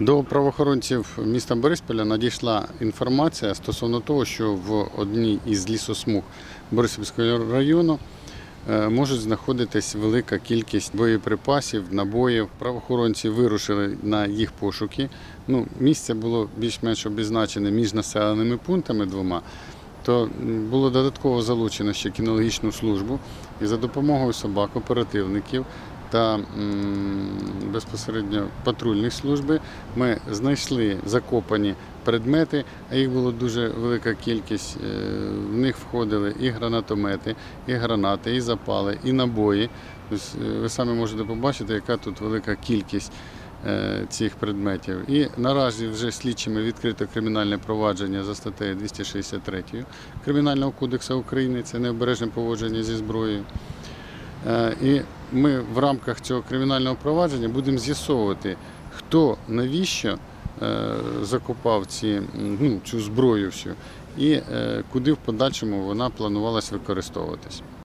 До правоохоронців міста Борисполя надійшла інформація стосовно того, що в одній із лісосмуг Бориспільського району е, може знаходитись велика кількість боєприпасів, набоїв. Правоохоронці вирушили на їх пошуки. Ну, місце було більш-менш обізначене між населеними пунктами двома. То було додатково залучено ще кінологічну службу і за допомогою собак, оперативників та безпосередньо патрульних служби ми знайшли закопані предмети, а їх було дуже велика кількість. Е, В них входили і гранатомети, і гранати, і запали, і набої. Е, ви самі можете побачити, яка тут велика кількість е, цих предметів. І наразі вже слідчими відкрито кримінальне провадження за статтею 263 Кримінального кодексу України. Це необережне поводження зі зброєю. І ми в рамках цього кримінального провадження будемо з'ясовувати, хто навіщо закупав закопав ці, ну, цю зброю всю і е, куди в подальшому вона планувалась використовуватись.